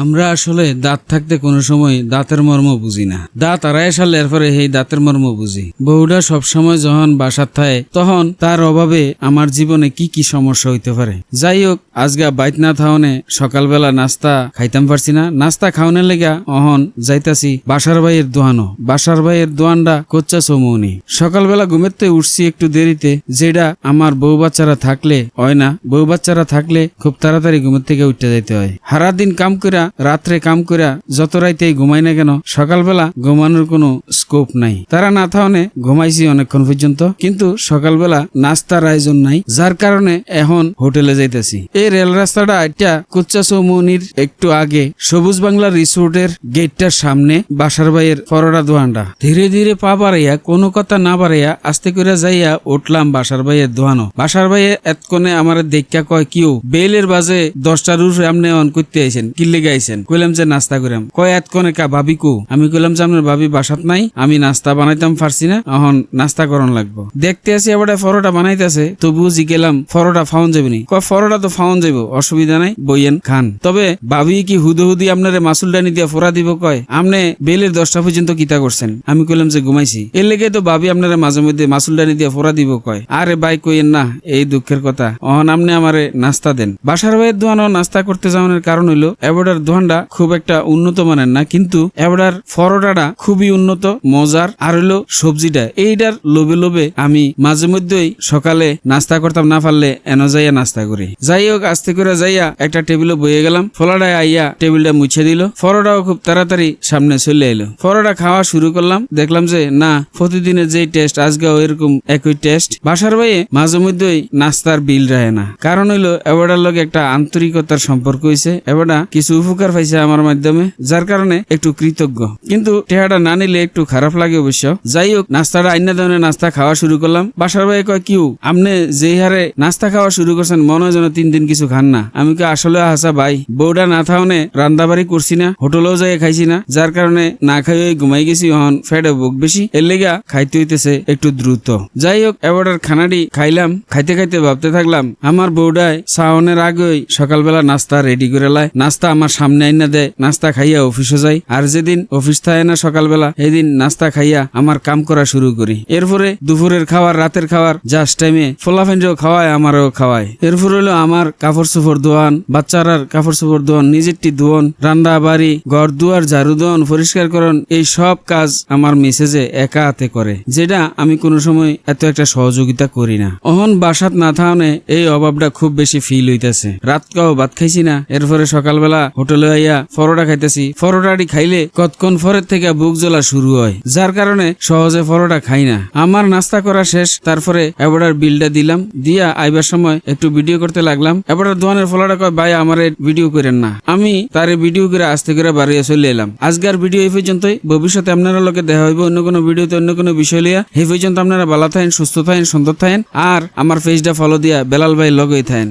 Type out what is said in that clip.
আমরা আসলে দাঁত থাকতে কোনো সময় দাঁতের মর্ম বুঝি না। দাঁত আড়াই সাল এরপরে এই দাঁতের মর্ম বুঝি। বউটা সবসময় যখন বাসার থাকে তখন তার অভাবে আমার জীবনে কি কি সমস্যা হইতে পারে। যাই হোক, আজগা বাইত না থাওনে সকালবেলা নাস্তা খাইতাম পারছি না। নাস্তা খাওয়ানোর লেগা অহন যাইতাছি বাসার ভাইয়ের দোয়ানো। বাসার ভাইয়ের দোয়ানটা কোচ্চা চৌমৌনি। সকালবেলা ঘুমেতে উঠছি একটু দেরিতে যেটা আমার বউ বাচ্চারা থাকলে হয় না। বউ বাচ্চারা থাকলে খুব তাড়াতাড়ি ঘুমের থেকে উঠতে যাইতে হয়। সারা দিন কাম কইরা রাত্রে কাম কইরা যত রাইতেই ঘুমাই না কেন, সকালবেলা ঘুমানোর কোনো স্কোপ নাই। তারা না থাকনে ঘুমাইছি অনেকক্ষণ পর্যন্ত, কিন্তু সকালবেলা নাস্তার আয়োজন নাই, যার কারণে এখন হোটেলে যাইতেছি। এই রেল রাস্তাটা একটা কুচ্চা চৌমনির একটু আগে সবুজ বাংলা রিসোর্টের গেটটার সামনে বাসার ভাইয়ের পরোটা দোয়ানটা ধীরে ধীরে পা বাড়াইয়া, কোনো কথা না বাড়াইয়া আস্তে করে যাইয়া উঠলাম বাসার ভাইয়ের দোয়ানো বাসার ভাইয়ে এতক্ষণে আমার দেখা কয়, কিউ, বেলের বাজে দশটার উপরে আপনি অন করতে আইছেন, কিল্লে গাইছেন কইলাম যে নাস্তা করাম কয় এতক্ষণে কা ভাবি কু? আমি কইলাম যে আপনার ভাবি বাসাত নাই, আমি নাস্তা বানাইতাম পারছি না এখন নাস্তা করন লাগবো। দেখতে আসি আবার ফরোটা বানাইতেছে, তবুও জিগেলাম ফরোটা ফাউন যাবে নি। কয়, ফরোটা তো ফাউন যাইব, অসুবিধা নাই, বইয়েন খান। তবে ভাবি কি হুদহুদি আপনারে মাসুল ডানি দিয়া ফোরা দিব কয়? আমনে বেলের দশটা পর্যন্ত কিতা করছেন? আমি কইলাম যে ঘুমাইছি। এর লেগে তো ভাবি আপনারে মাঝে মধ্যে মাসুল ডানি দিয়া ফোরা দিব কয়। আরে ভাই কইেন না, এই দুঃখের কথা। অহন আমনে আমারে নাস্তা দেন। বাসার ভাইয়ের দোয়ানো নাস্তা করতে যাওয়ানোর কারণ হইল এবারটার দোয়ানটা খুব একটা উন্নত মানের না, কিন্তু এবারটার ফরোটাটা খুবই উন্নত, মজার, আর হইল সবজিটা। এইটার লোভে লোভে আমি মাঝে মধ্যেই সকালে নাস্তা করতাম, না পারলে এন যাইয়া নাস্তা করি। যাই হোক, আস্তে করে যাইয়া একটা টেবিলে বইয়ে গেলাম। ফলাটায় আইয়া টেবিলটা মুছে দিল। ফরোটাও খুব তাড়াতাড়ি সামনে চলে এলো। ফরোটা খাওয়া শুরু করলাম। দেখলাম যে, না, প্রতিদিনের যেই টেস্ট আজকেও এরকম একই টেস্ট। বাসার বাইয়ে মাঝে মধ্যেই নাস্তার বিল রাহে না। কারণ হইল এবারটার লগে একটা আন্তরিকতার সম্পর্ক হয়েছে এবারটা কিছু উপকার পাইছে আমার মাধ্যমে, যার কারণে একটু কৃতজ্ঞ। কিন্তু টেহাটা না নিলে একটু খারাপ লাগে অবশ্য। যাই হোক, নাস্তাটা আইনা ধরনের নাস্তা খাওয়া শুরু করলাম। বাসার ভাই কয়, কিউ আপনি যেই হারে নাস্তা খাওয়া শুরু করছেন, মনে যেন তিন দিন কিছু খান না। আমি কি আসলে হাসা ভাই বউটা না থাওনে রান্দাবাড়ি করছি না, হোটেলেও যাই খাইছি না। যার কারণে না খাই ওই ঘুমাই গেছি হন ফেডে বুক বেশি। এর লেগা খাইতে হইতেছে একটু দ্রুত। যাই হোক এবারের খানাটি খাইলাম। খাইতে খাইতে ভাবতে থাকলাম, আমার বউডায় সাহনের আগেই সকালবেলা নাস্তা রেডি করে লাই। নাস্তা আমার সামনে আইনা দেয় নাস্তা খাইয়া অফিসে যাই। আর যেদিন অফিস থাকে না সকালবেলা সেদিন নাস্তা খাইয়া আমার কাম করা শুরু করি। এরপরে দুপুরের খাবার, রাতের খাবার জাস্ট টাইমে ফোলাফেন্ডেও খাওয়ায়, আমারও খাওয়ায়। এরপর হলো আমার কাপড় চোপড় দোয়ান বাচ্চারার কাপড় চোপড় দোয়ান নিজেরটি দোয়ান রান্না বাড়ি, ঘর দুয়ার, ঝাড়ু দোয়ান পরিষ্কার করন, এই সব কাজ আমার মেসেজে একা হাতে করে, যেটা আমি কোনো সময় এত একটা সহযোগিতা করি না। অহন বাসাত না থাকনে এই অভাবটা খুব বেশি ফিল হইতেছে। রাত কাও ভাত খাইছি না, এরপরে সকালবেলা হোটেলে আইয়া ফরোটা খাইতেছি। ফরোটাটি খাইলে কতক্ষণ ফরের থেকে বুক জ্বলা শুরু হয়। যার কারণে সহজে ফরোটা খাই না। আমার নাস্তা করা শেষ, তারপরে এবারের বিলটা দিলাম। দিয়া আইবার সময় একটু ভিডিও করতে লাগলাম। এবারের দোয়ানের ফলাটা কয়, ভাই, আমার ভিডিও করেন না। আমি তার ভিডিও করে আস্তে করে বাড়িয়ে চলে এলাম। আজকের ভিডিও এই পর্যন্তই। ভবিষ্যতে আপনারা লোকে দেখা হইব অন্য কোনো ভিডিওতে অন্য কোনো বিষয় লিয়া। এই পর্যন্ত আপনারা ভালো থাকেন, সুস্থ থাকেন, সুন্দর থাকেন। আর আমার পেজটা ফলো দিয়া বেলাল ভাই লগই থাকেন।